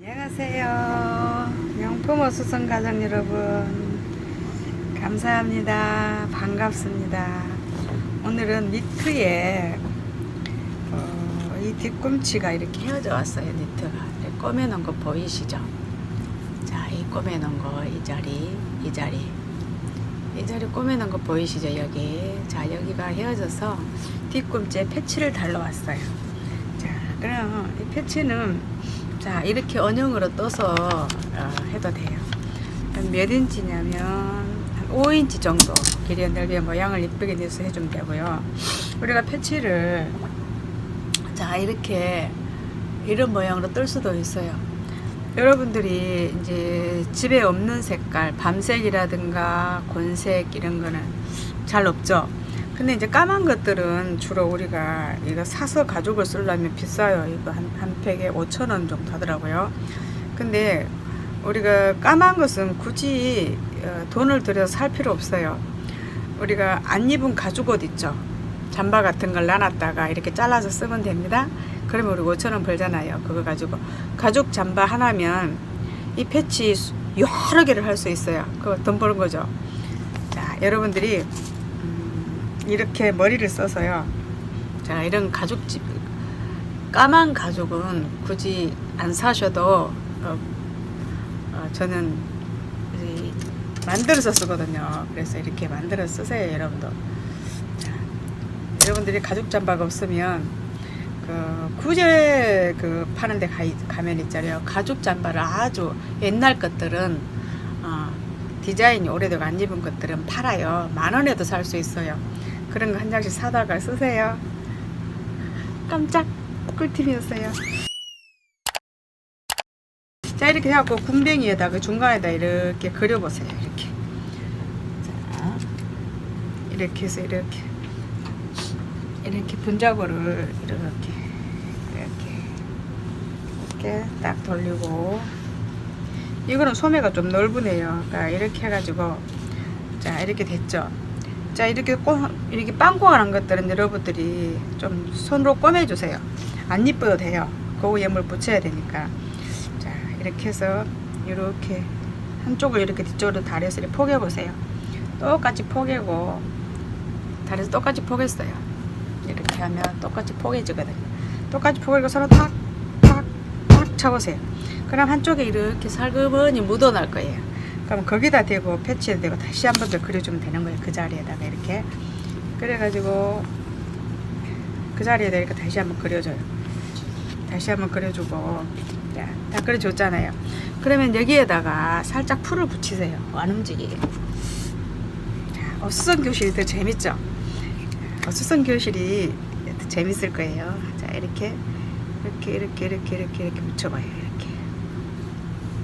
안녕하세요. 명품 수선 가족 여러분. 감사합니다. 반갑습니다. 오늘은 니트에 어, 이 뒤꿈치가 이렇게 헤어져 왔어요. 니트가. 꼬매놓은 거 보이시죠? 자, 이 꼬매놓은 거, 이 자리, 이 자리. 이 자리 꼬매놓은 거 보이시죠? 여기. 자, 여기가 헤어져서 뒤꿈치에 패치를 달러왔어요. 자, 그럼 이 패치는 자 이렇게 원형으로 떠서 어, 해도 돼요. 몇 인치냐면 한 5인치 정도 길이와 넓이의 모양을 이쁘게 내서 해주면 되고요. 우리가 패치를 자 이렇게 이런 모양으로 뜰 수도 있어요. 여러분들이 이제 집에 없는 색깔, 밤색이라든가 곤색 이런 거는 잘 없죠. 근데 이제 까만 것들은 주로 우리가 이거 사서 가죽을 쓰려면 비싸요. 이거 한, 한 팩에 5천 원 정도 하더라고요. 근데 우리가 까만 것은 굳이 어, 돈을 들여서 살 필요 없어요. 우리가 안 입은 가죽 옷 있죠. 잠바 같은 걸 나눴다가 이렇게 잘라서 쓰면 됩니다. 그러면 우리 5천 원 벌잖아요. 그거 가지고 가죽 잠바 하나면 이 패치 수- 여러 개를 할 수 있어요. 그거 돈 버는 거죠. 자, 여러분들이 음, 이렇게 머리를 써서요. 자, 이런 가죽집 까만 가죽은 굳이 안 사셔도 어, 어, 저는 만들어서 쓰거든요. 그래서 이렇게 만들어 쓰세요, 여러분도. 자, 여러분들이 가죽 잠바가 없으면 그 구제 그 파는 데 가, 가면 있잖아요. 가죽 잠바를 아주 옛날 것들은 어, 디자인이 오래되고 안 입은 것들은 팔아요. 만 원에도 살 수 있어요. 그런 거 한 장씩 사다가 쓰세요. 깜짝 꿀팁이었어요. 자 이렇게 해갖고 군뱅이에다가 중간에다 이렇게 그려보세요. 이렇게. 자 이렇게 해서 이렇게 이렇게 분자고를 이렇게 이렇게 이렇게 딱 돌리고 이거는 소매가 좀 넓으네요. 그러니까 이렇게 해가지고 자 이렇게 됐죠. 자 이렇게 꼬, 이렇게 빵꾸가 것들은 여러분들이 좀 손으로 꼬매주세요. 안 이뻐도 돼요. 고우 예물 붙여야 되니까. 자 이렇게 해서 이렇게 한쪽을 이렇게 뒤쪽으로 다려서 이렇게 포개 보세요. 똑같이 포개고 다려서 똑같이 포겠어요. 이렇게 하면 똑같이 포개지거든요. 똑같이 포개고 서로 탁, 탁, 탁 쳐보세요. 그럼 한쪽에 이렇게 살그머니 묻어날 거예요. 그럼 거기다 대고 패치에 대고 다시 한 번 더 그려주면 되는 거예요. 그 자리에다가 이렇게. 그래가지고 그 자리에다 이렇게 다시 한번 그려줘요. 다시 한번 그려주고 자, 다 그려줬잖아요. 그러면 여기에다가 살짝 풀을 붙이세요. 안 움직이게. 자, 어수선 교실이 더 재밌죠? 어수선 교실이 더 재밌을 거예요. 자, 이렇게 이렇게 이렇게 이렇게 이렇게 이렇게 붙여봐요. 이렇게.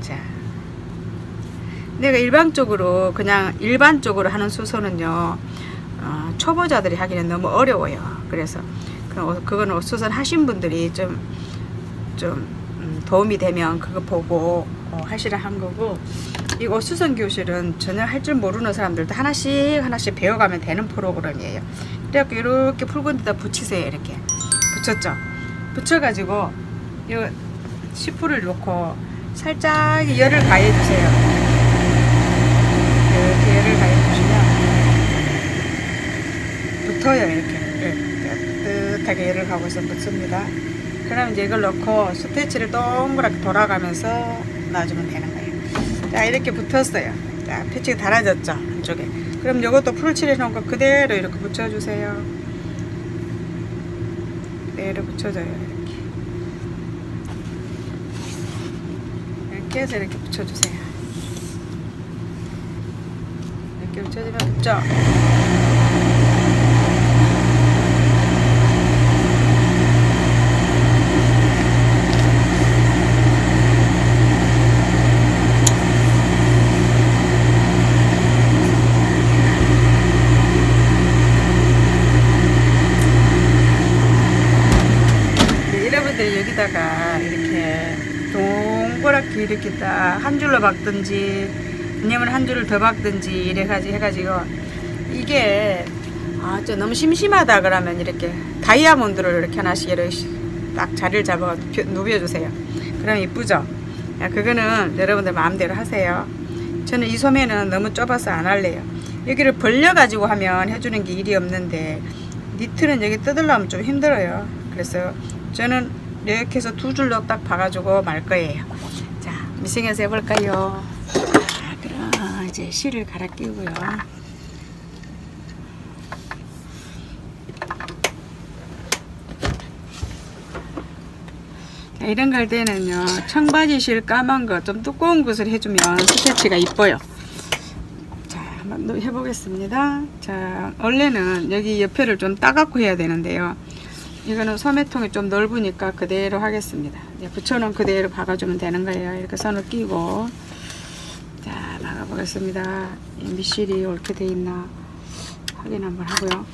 자. 내가 일반적으로 그냥 일반적으로 하는 수선은요 어, 초보자들이 하기는 너무 어려워요. 그래서 그, 어, 수선 하신 분들이 좀좀 음, 도움이 되면 그거 보고 어, 하시라 한 거고 이 옷수선 교실은 전혀 할 줄 모르는 사람들도 하나씩 하나씩 배워가면 되는 프로그램이에요. 그래갖고 이렇게 붉은 데다 붙이세요. 이렇게 붙였죠. 붙여가지고 이 시프를 놓고 살짝 열을 가해주세요. 이렇게 열을 가해주시면 붙어요. 이렇게 예, 따뜻하게 열을 가고 있으면 붙습니다. 그럼 이제 이걸 넣고 스테치를 동그랗게 돌아가면서 놔주면 되는 거예요. 자 이렇게 붙었어요. 자 패치가 달아졌죠 한쪽에. 그럼 이것도 풀 칠해 놓은 거 그대로 이렇게 붙여주세요. 그대로 붙여줘요 이렇게. 이렇게 해서 이렇게 붙여주세요. 붙여주면 붙죠. 네, 여기다가 이렇게 동그랗게 이렇게 딱 한 줄로 박든지 아니면 한 줄을 더 박든지 이래가지고 해가지고 이게 아, 저 너무 심심하다 그러면 이렇게 다이아몬드를 이렇게 하나씩 이렇게 딱 자리를 잡아 누벼주세요. 그럼 이쁘죠? 야, 그거는 여러분들 마음대로 하세요. 저는 이 소매는 너무 좁아서 안 할래요. 여기를 벌려가지고 하면 해주는 게 일이 없는데 니트는 여기 뜯으려면 좀 힘들어요. 그래서 저는 이렇게 해서 두 줄로 딱 봐가지고 말 거예요. 자, 미싱해서 해볼까요? 자, 그럼 이제 실을 갈아 끼우고요. 자, 이런 걸 때는요 청바지 실 까만 거 좀 두꺼운 것을 해주면 스태치가 이뻐요. 자 한번 또 해보겠습니다. 자 원래는 여기 옆에를 좀 따갖고 해야 되는데요. 이거는 소매통이 좀 넓으니까 그대로 하겠습니다. 이제 붙여놓은 그대로 박아주면 되는 거예요. 이렇게 선을 끼고 자 박아보겠습니다 이 밑실이 옳게 돼 있나 확인 한번 하고요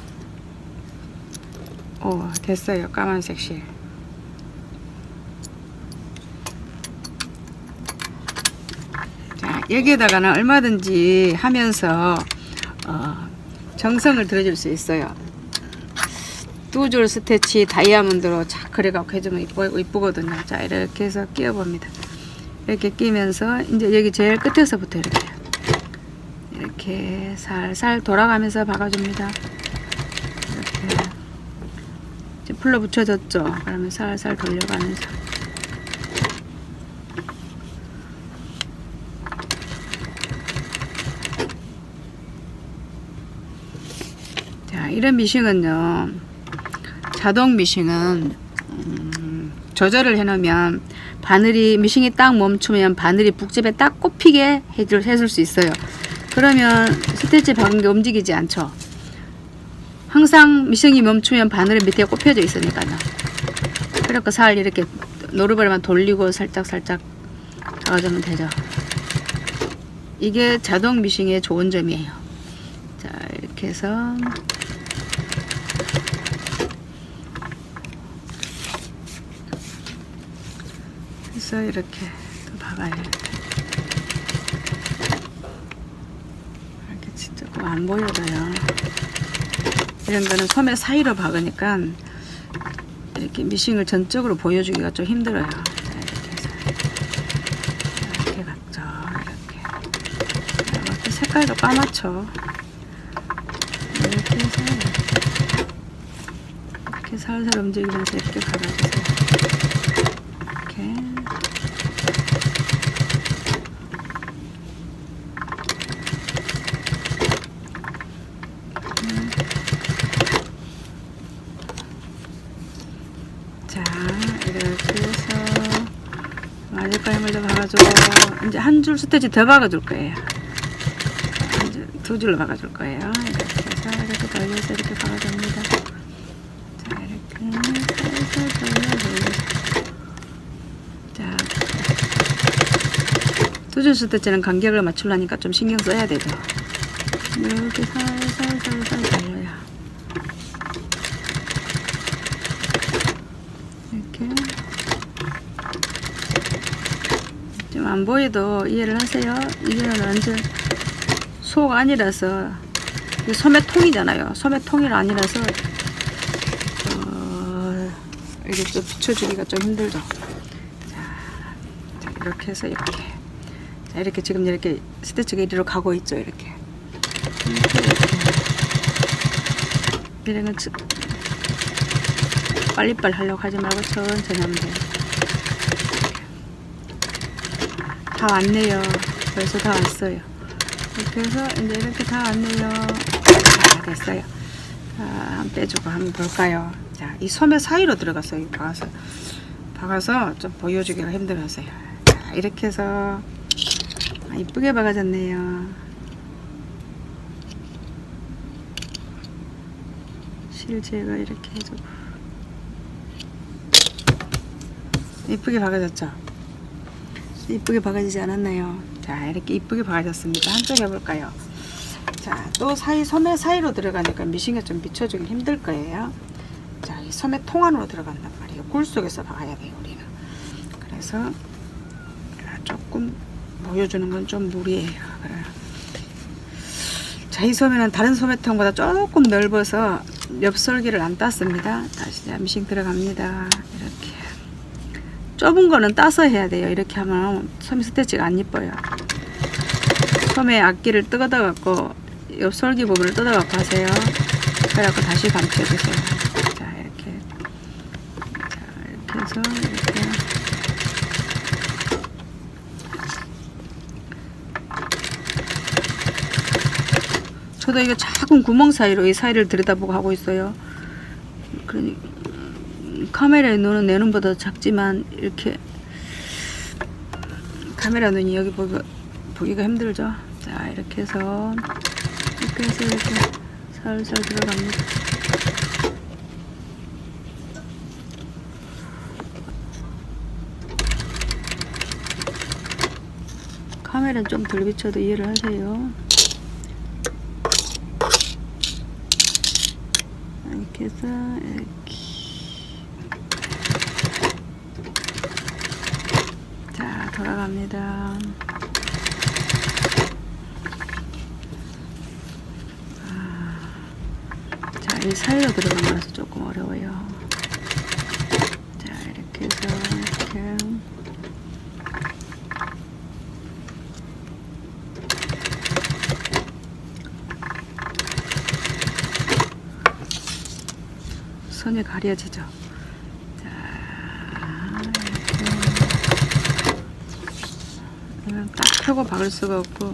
오 됐어요 까만색 실 자, 여기에다가는 얼마든지 하면서 어, 정성을 들어줄 수 있어요. 두 줄 스태치 다이아몬드로 착 그래갖고 해주면 이쁘, 이쁘거든요. 자, 이렇게 해서 끼워봅니다. 이렇게 끼면서 이제 여기 제일 끝에서부터 이렇게 이렇게 살살 돌아가면서 박아줍니다. 이렇게 이제 풀로 붙여졌죠. 그러면 살살 돌려가면서 자, 이런 미싱은요. 자동 미싱은 음, 조절을 해놓으면 바늘이 미싱이 딱 멈추면 바늘이 북집에 딱 꼽히게 해줄, 해줄 수 있어요. 그러면 스테치 박은 게 움직이지 않죠. 항상 미싱이 멈추면 바늘이 밑에 꼽혀져 있으니까요. 그래서 살 이렇게 노루발만 돌리고 살짝 살짝 잡아주면 되죠. 이게 자동 미싱의 좋은 점이에요. 자 이렇게 해서 해서 이렇게 또 박아요. 이렇게 진짜 꼭안 보여져요. 이런 거는 소매 사이로 박으니까 이렇게 미싱을 전적으로 보여주기가 좀 힘들어요. 자, 이렇게 이렇게 각져 이렇게 이렇게 색깔도 까맣죠. 이렇게 해서 이렇게 살살 움직이면서 이렇게 갈아주세요. 이렇게 자 이렇게 해서 마지막에 먼저 박아주고 이제 한 줄 스테치 더 박아줄 거예요. 이제 두 줄로 박아줄 거예요. 이렇게 해서 돌려서 이렇게 박아줍니다. 자 이렇게 살살 돌려 돌려 자두 줄 스테치는 간격을 맞추려니까 좀 신경 써야 되죠. 이렇게 살살 살살 돌려요. 이렇게 좀 안 보여도 이해를 하세요. 이거는 완전 속 아니라서 소매통이잖아요. 소매통이 아니라서 어, 이게 좀 붙여주기가 좀 힘들죠. 자, 자, 이렇게 해서 이렇게 자 이렇게 지금 이렇게 스티치가 이리로 가고 있죠. 이렇게 이런 건 지- 빨리빨리 하려고 하지 말고 천천히 하면 돼요. 다 왔네요. 벌써 다 왔어요. 해서 이제 이렇게 다 왔네요. 자, 됐어요. 자, 한번 빼주고 한번 볼까요? 자, 이 소매 사이로 들어갔어요. 박아서. 박아서 좀 보여주기가 힘들어서요. 자, 이렇게 해서 아, 이쁘게 박아졌네요. 실 제거 이렇게 해주고. 이쁘게 박아졌죠? 이쁘게 박아지지 않았나요? 자, 이렇게 이쁘게 박아졌습니다. 한쪽 해볼까요? 자, 또 사이, 소매 사이로 들어가니까 미싱이 좀 비춰주기 힘들 거예요. 자, 이 소매 통 안으로 들어간단 말이에요. 굴 속에서 박아야 돼요, 우리는. 그래서 조금 보여주는 건 좀 무리예요. 그래요. 자, 이 소매는 다른 소매통보다 조금 넓어서 옆설기를 안 땄습니다. 다시 미싱 들어갑니다. 좁은 거는 따서 해야 돼요. 이렇게 하면 소매 스티치가 안 이뻐요. 소매 앞길을 뜯어다 갖고 옆 솔기 부분을 뜯어 갖고 하세요. 그래갖고 다시 감춰주세요. 자 이렇게 자 이렇게 해서 이렇게 저도 이거 작은 구멍 사이로 이 사이를 들여다보고 하고 있어요. 그러니 음, 카메라에 눈은 내 눈보다 작지만 이렇게 카메라 눈이 여기 보기, 보기가 힘들죠. 자 이렇게 해서 이렇게 해서 이렇게 살살 들어갑니다. 카메라는 좀 덜 비춰도 이해를 하세요. 이렇게 해서 이렇게 자 돌아갑니다 아, 자, 이 들어간 거라서 조금 어려워요. 자, 이렇게 해서 이렇게 선이 가려지죠. 자, 이렇게 이건 딱 펴고 박을 수가 없고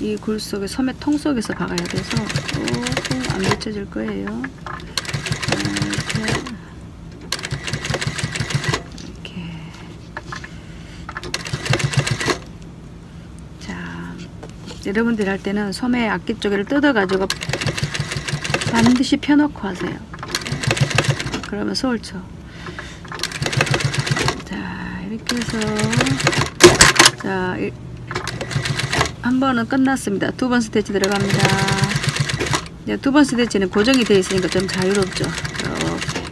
이 굴 속에 섬의 통 속에서 박아야 돼서 조금 안 비춰질 거예요. 자, 이렇게 이렇게 자 여러분들 할 때는 소매 앞뒤 쪽을 뜯어가지고 반드시 펴놓고 하세요. 그러면 소울쳐. 자, 이렇게 해서 자, 일- 한 번은 끝났습니다. 두 번 스티치 들어갑니다. 이제 두 번 스티치는 고정이 되어 있으니까 좀 자유롭죠. 이렇게.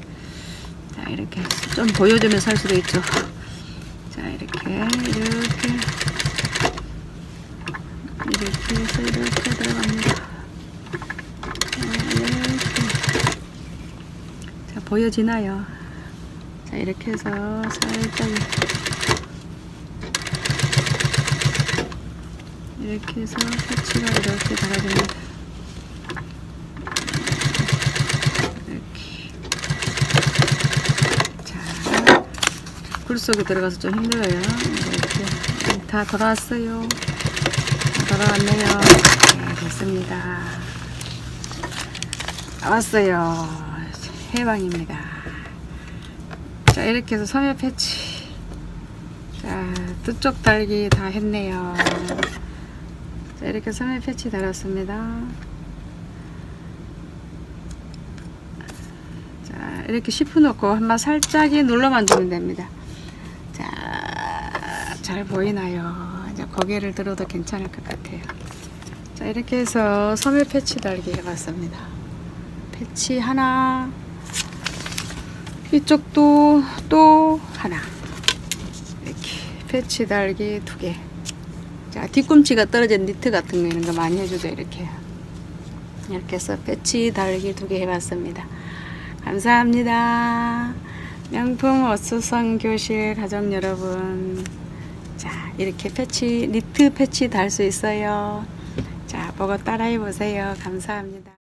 자, 이렇게 좀 보여주면서 할 수도 있죠. 자, 이렇게 이렇게 이렇게 해서 이렇게 들어갑니다. 자, 이렇게. 자, 보여지나요? 자, 이렇게 해서 살짝 이렇게 해서 패치가 이렇게 달아줍니다. 이렇게. 자, 굴 속에 들어가서 좀 힘들어요. 이렇게. 다 돌아왔어요. 다 돌아왔네요. 네, 됐습니다. 왔어요. 해방입니다. 자, 이렇게 해서 섬유 패치. 자, 두쪽 달기 다 했네요. 자, 이렇게 섬유 패치 달았습니다. 자, 이렇게 시프 놓고 한번 살짝이 눌러만 주면 됩니다. 자, 잘 보이나요? 이제 고개를 들어도 괜찮을 것 같아요. 자, 이렇게 해서 섬유 패치 달기 해봤습니다. 패치 하나, 이쪽도 또 하나. 이렇게 패치 달기 두 개. 자, 뒤꿈치가 떨어진 니트 같은 거 이런 거 많이 해주죠, 이렇게. 이렇게 해서 패치 달기 두 개 해봤습니다. 감사합니다. 명품 어수선 교실 가족 여러분. 자, 이렇게 패치, 니트 패치 달 수 있어요. 자, 보고 따라해 보세요. 감사합니다.